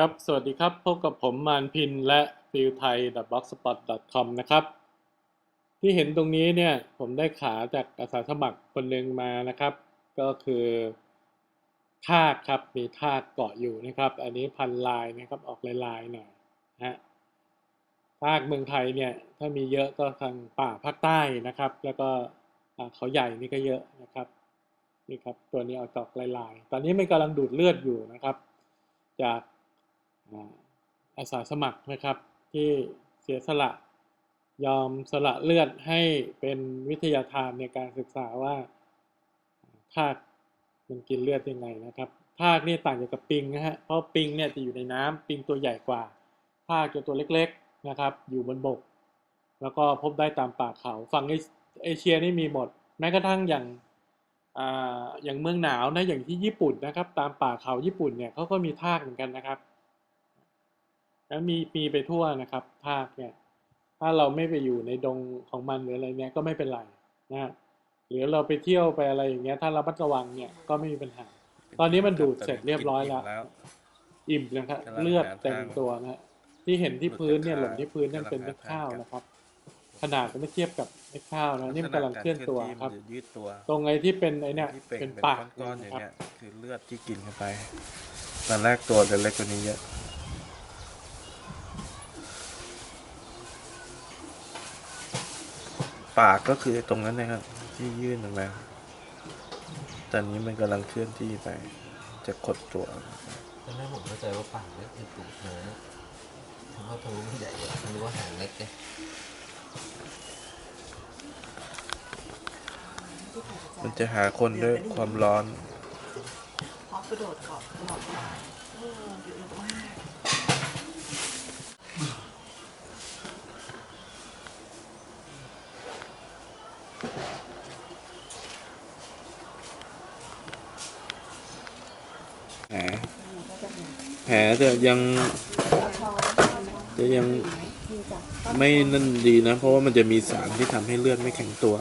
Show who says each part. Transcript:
Speaker 1: ครับ สวัสดีครับ พบกับผมมานพินและฟิลไทย blogspot com นะครับ ที่เห็นตรงนี้เนี่ย ผมได้ขาจากอาสาสมัครคนหนึ่งมานะครับ ก็คือทากครับ มีทากเกาะอยู่นะครับ อันนี้พันลายนะครับ ออกลายๆหน่อยนะฮะทากเมืองไทยเนี่ย ถ้ามีเยอะก็ทางป่าภาคใต้นะครับ แล้วก็เขาใหญ่นี่ก็เยอะนะครับ นี่ครับ ตัวนี้ออกดอกลายๆ ตอนนี้มันกำลังดูดเลือดอยู่นะครับ จาก อาสาสมัครนะครับที่เสียสละยอมสละเลือดให้เป็นวิทยาทานในการศึกษาว่าทากมันกินเลือดยังไงนะครับทากนี่ต่างจากกับปิงนะฮะเพราะปิงเนี่ยจะอยู่ในน้ำปิงตัวใหญ่กว่าทากจะตัวเล็กๆนะครับ อยู่บนบก แล้วก็พบได้ตามป่าเขาฝั่งเอเอเชียนี่มีหมด แม้กระทั่งอย่างอ่าอย่างเมืองหนาวนะอย่างที่ญี่ปุ่นนะครับ ตามป่าเขาญี่ปุ่นเนี่ยเขาก็มีทากเหมือนกันนะครับ แล้วมีมีไปทั่วนะครับทากเนี่ยถ้าเราไม่ไปอยู่ในดงของมันหรืออะไรเนี่ยก็ไม่เป็นไรนะฮะหรือเราไปเที่ยวไปอะไรอย่างเงี้ยถ้าเราระมัดระวังเนี่ยก็ไม่มีปัญหา ตอนนี้มันดูดเสร็จเรียบร้อยแล้ว อิ่มนะครับ
Speaker 2: กำลัง
Speaker 1: เลือด
Speaker 2: หา
Speaker 1: เต็ม
Speaker 2: ทาง
Speaker 1: ตัวนะฮะที่เห็นที่พื้นเนี่ยห
Speaker 2: หลุ
Speaker 1: ล่
Speaker 2: ด
Speaker 1: น
Speaker 2: จาก
Speaker 1: ที่พื้นนั่น
Speaker 2: กำลัง
Speaker 1: เป็นเม็ด
Speaker 2: หาทาง
Speaker 1: ข้าว
Speaker 2: ครับ
Speaker 1: นะครับ ขนาดมันไม่เทียบกับเม็ดข้าวนะนี่มันกำลังเคลื่อนตัวครับ
Speaker 2: ลักษณะกาเคลื่อนที่มันจะยืดตัว
Speaker 1: ตรงไอ้ที่เป็นไอ้เนี่ย
Speaker 2: ที่เป่ง
Speaker 1: เป็น
Speaker 2: เป็น
Speaker 1: ปาก
Speaker 2: ก้อนๆอย่าง
Speaker 1: ครับ
Speaker 2: เงี้ยคือเลือดที่กินเข้าไปตอนแรกตัวจะเล็กกว่านี้เยอะ ปากก็คือตรงนั้นนะครับ ที่ยื่นออกมาตอนนี้มันกำลังเคลื่อนที่ไป จะขดตัว
Speaker 3: ตอนแรกผมเข้าใจว่าปากเล็กคือตูดเนื้อทำว่าทะลุมันใหญ่กว่านึกว่าหางเล็กไง
Speaker 2: มันจะหาคนด้วยความร้อน
Speaker 4: พอกระโดดเกาะตลอดเวลาเออเยอะมาก
Speaker 2: แผล แผลจะยัง จะยังไม่นั่นดีนะ เพราะว่ามันจะมีสารที่ทำให้เลือดไม่แข็งตัว